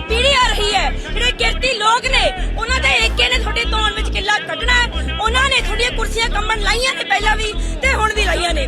ਜਿਹੜੀ ਪੀੜ੍ਹੀ ਆ ਰਹੀ ਹੈ ਜਿਹੜੇ ਕਿਰਤੀ ਲੋਕ ਨੇ, ਉਹਨਾਂ ਦੇ ਏਕੇ ਨੇ ਤੁਹਾਡੇ ਤੌਣ ਵਿੱਚ ਕਿੱਲਾ ਕੱਢਣਾ ਹੈ। ਉਹਨਾਂ ਨੇ ਤੁਹਾਡੀਆਂ ਕੁਰਸੀਆਂ ਕੰਮਣ ਲਾਈਆਂ ਨੇ ਪਹਿਲਾਂ ਵੀ ਤੇ ਹੁਣ ਵੀ ਲਾਈਆਂ ਨੇ